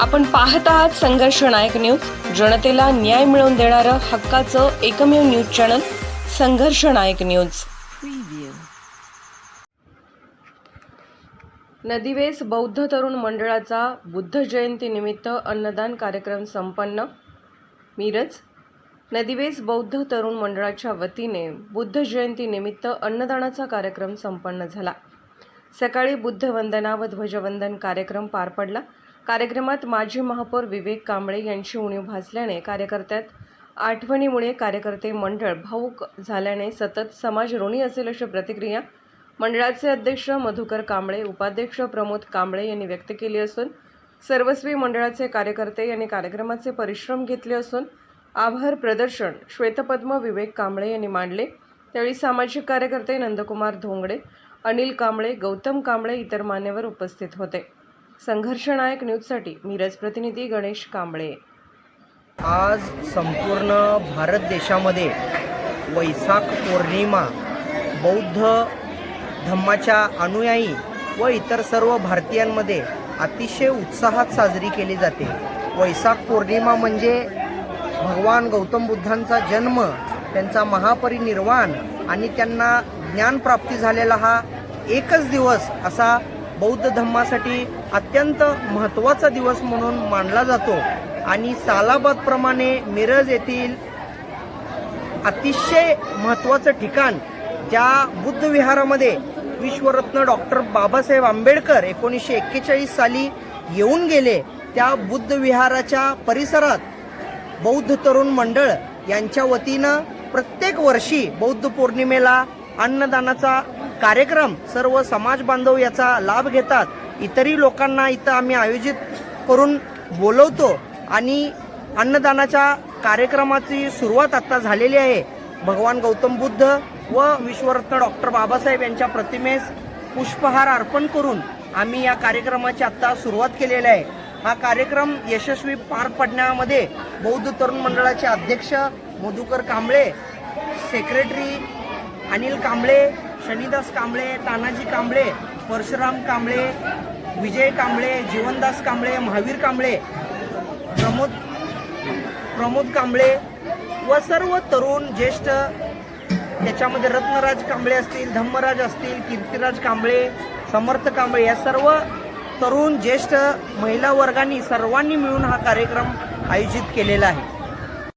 आपण पाहत आहात संघर्ष नायक न्यूज. जनतेला न्याय मिळवून देणारं हक्काचं एकमेव न्यूज चॅनल संघर्ष नायक न्यूज. नदीवेस बौद्ध तरुण मंडळाचा बुद्ध जयंतीनिमित्त अन्नदान कार्यक्रम संपन्न. मिरज नदीवेस बौद्ध तरुण मंडळाच्या वतीने बुद्ध जयंतीनिमित्त अन्नदानाचा कार्यक्रम संपन्न झाला. सकाळी बुद्ध वंदना व ध्वजवंदन कार्यक्रम पार पडला. कार्यक्रमात माजी महापौर विवेक कांबळे यांची उणीव भासल्याने कार्यकर्त्यात आठवणीमुळे कार्यकर्ते मंडळ भाऊक झाल्याने सतत समाज ऋणी असेल अशी प्रतिक्रिया मंडळाचे अध्यक्ष मधुकर कांबळे उपाध्यक्ष प्रमोद कांबळे यांनी व्यक्त केली असून सर्वस्वी मंडळाचे कार्यकर्ते यांनी कार्यक्रमाचे परिश्रम घेतले असून आभार प्रदर्शन श्वेतपद्म विवेक कांबळे यांनी मांडले. त्यावेळी सामाजिक कार्यकर्ते नंदकुमार धोंगडे अनिल कांबळे गौतम कांबळे इतर मान्यवर उपस्थित होते. संघर्षनायक न्यूजसाठी मिरज प्रतिनिधी गणेश कांबळे. आज संपूर्ण भारत देशामध्ये वैशाख पौर्णिमा बौद्ध धम्माच्या अनुयायी व इतर सर्व भारतीयांमध्ये अतिशय उत्साहात साजरी केली जाते. वैशाख पौर्णिमा म्हणजे भगवान गौतम बुद्धांचा जन्म त्यांचा महापरिनिर्वाण आणि त्यांना ज्ञानप्राप्ती झालेला हा एकच दिवस असा बौद्ध धम्मासाठी अत्यंत महत्त्वाचा दिवस म्हणून मानला जातो. आणि सालाबादप्रमाणे मिरज येथील अतिशय महत्त्वाचं ठिकाण ज्या बुद्ध विहारामध्ये विश्वरत्न डॉक्टर बाबासाहेब आंबेडकर एकोणीसशे एक्केचाळीस साली येऊन गेले त्या बुद्ध विहाराच्या परिसरात बौद्ध तरुण मंडळ यांच्या वतीनं प्रत्येक वर्षी बौद्ध पौर्णिमेला अन्नदानाचा कार्यक्रम सर्व समाज बांधव याचा लाभ घेतात. इतरही लोकांना इथं आम्ही आयोजित करून बोलवतो आणि अन्नदानाच्या कार्यक्रमाची सुरुवात आता झालेली आहे. भगवान गौतम बुद्ध व विश्वरत्न डॉक्टर बाबासाहेब यांच्या प्रतिमेस पुष्पहार अर्पण करून आम्ही या कार्यक्रमाची आता सुरुवात केलेली आहे. हा कार्यक्रम यशस्वी पार पडण्यामध्ये बौद्ध तरुण मंडळाचे अध्यक्ष मधुकर कांबळे सेक्रेटरी अनिल कांबळे शनिदास कांबळे तानाजी कांबळे परशुराम कांबळे विजय कांबळे जीवनदास कांबळे महावीर कांबळे प्रमोद प्रमोद कांबळे व सर्व तरुण ज्येष्ठ त्याच्यामध्ये रत्नराज कांबळे असतील धम्मराज असतील कीर्तिराज कांबळे समर्थ कांबळे या सर्व तरुण ज्येष्ठ महिला वर्गांनी सर्वांनी मिळून हा कार्यक्रम आयोजित केलेला आहे.